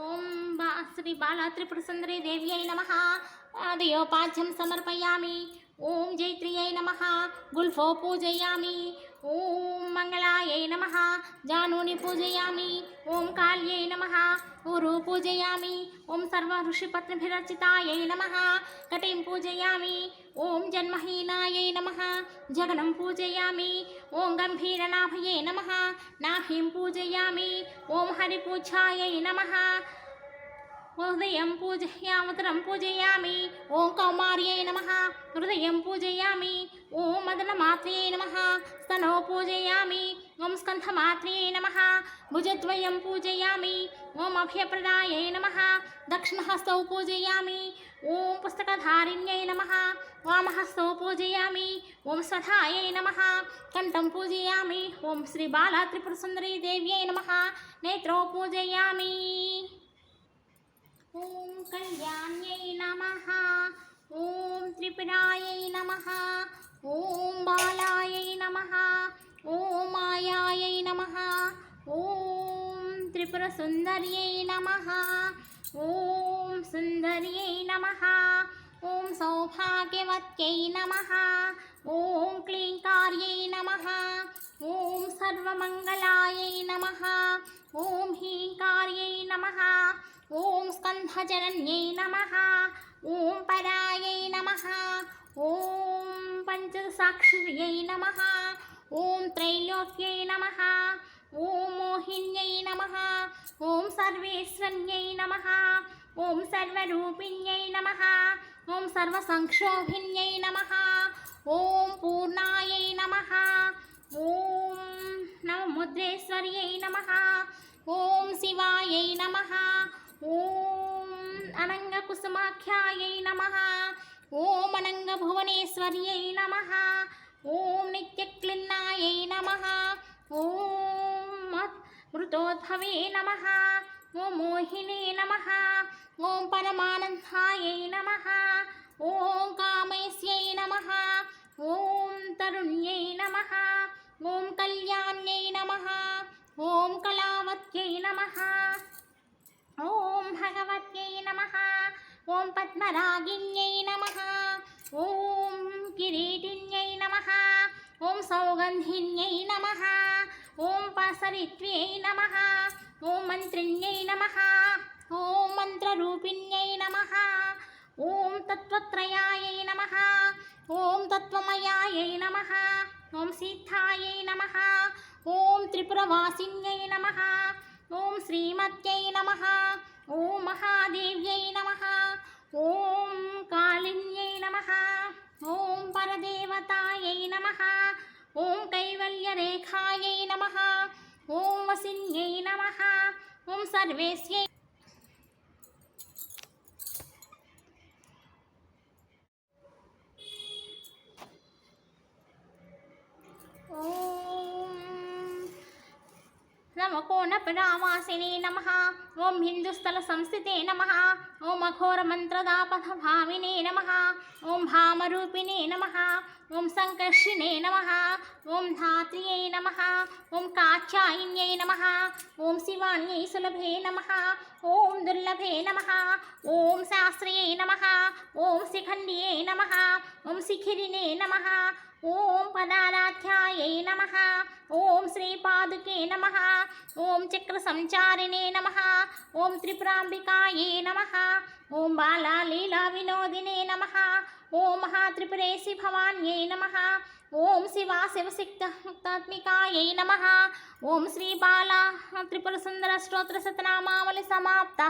ఓం బా శ్రీ బాలా త్రిపుర సుందరి దేవి అయి నమ పాద్యోపాధ్యం సమర్పయామి ఓం జైత్రియై నమ గుల్ఫో పూజయామి ॐ मङ्गलायै नमः। जानुनि पूजयामि। ॐ काल्यै नमः। गुरु पूजयामि। ॐ सर्व ऋषिपत्निभिरर्चितायै नमः। कटिं पूजयामि। ॐ जन्महीनायै नमः। जगनं पूजयामि। ॐ गम्भीरनाभये नमः। नाभिं पूजयामि। ॐ हरिपूजायै नमः। హృదయం పూజయాముతరం పూజయామి ఓం కౌమార్యై నమ హృదయం పూజయామి ఓం మదనమాత్రే నమ స్తనో పూజయామి ఓం స్కంధమాత్రే నమ భుజద్వయం పూజయామి ఓం అభయప్రదాయై నమ దక్షిణహస్తౌ పూజయామి ఓం పుస్తకధారిణ్యై నమ వామహస్తౌ పూజయామి ఓం స్వధాయై నమ కంఠం పూజయామి ఓం శ్రీ బాలా త్రిపుర సుందరీ దేవ్యై నమ నేత్రో పూజయామి ఓం కళ్యాణ్యై నమ ఓం త్రిపురాయై నమ ఓం బాలాయై నమ ఓం మాయాయై నమ ఓం త్రిపుర సుందర్యై నమ ఓం సుందర్యై నమ ఓం సౌభాగ్యవత్యై నమ ఓం క్లీంకార్యై నమ सर्वमङ्गलायै नमः ॐ ह्रीङ्कार्यै नमः ॐ स्कन्धजनन्यै नमः ॐ परायै नमः ॐ पञ्चसाक्षिर्यै नमः ॐ त्रैलोक्यै नमः ॐ मोहिन्यै नमः ॐ सर्वेश्वर्यै नमः ॐ सर्वरूपिण्यै नमः ॐ सर्वसंक्षोभिन्यै नमः ॐ पूर्णायै नमः నవముద్రేశ్వర్యై నమ. ఓం శివాయై నమ. ఓం అనంగ కుసుమాఖ్యాయై నమ. ఓం అనంగ భువనేశ్వర్యై నమ. ఓం నిత్యక్లిన్నాయై నమ. ఓం మృతోద్భవే నమ. ఓం మోహినే నమ. ఓం పరమానందాయై నమ. ఓం కామేశ్యై నమ. ఓం తరుణ్యై నమ. ఓం కళ్యాణ్యై నమ ఓం కళావత్యై నమ ఓం భగవత్యై నమ ఓం పద్మరాగిణ్యై నమ ఓం కిరీటిన్యై నమ ఓం సౌగంధిన్యై నమ ఓం పాసరిత్వ్యై నమ ఓం మంత్రిణ్యై నమ ఓం మంత్రరూపిణ్యై నమ ఓం తత్వత్రయాయై నమ ఓం తత్వమయాయై నమ ఓం సిద్ధాయై నమ. ఓం త్రిపురవాసిన్యై నమ. ఓం శ్రీమత్యై నమ. ఓం మహాదేవ్యై నమ. ఓం కాళిన్యై నమ. ఓం పరదేవతాయై నమ. ఓం కైవల్యరేఖాయై నమ. ఓం వసిన్యై నమ. ఓం సర్వేశ్యై नवकोणपरावासिने नमः ॐ हिन्दुस्थलसंस्थिते नमः ॐ अघोरमन्त्रदापथभामिने नमः ॐ भामरूपिणे नमः ॐ सङ्कर्षिणे नमः ॐ धात्र्यै नमः ॐ काक्षायिन्यै नमः ॐ शिवान्यै सुलभे नमः ॐ दुर्लभे नमः ॐ शास्त्र्यै नमः ॐ शिखण्ड्ये नमः ॐ शिखिरिणे नमः ఓం పదారాధ్యాయై నమ. ఓం శ్రీపాదుకే నమ. ఓం చక్ర సంచారిణే నమ. ఓం త్రిపురాంబికాయే నమ. ఓం బాలాలీలా వినోదినే నమ. ఓం మహాత్రిపురేసి భవాన్యై నమ. ఓం శివా శివసిక్తాత్మికాయై నమ. ఓం శ్రీ బాలా త్రిపుర సుందర స్తోత్ర సతనామావళి సమాప్త.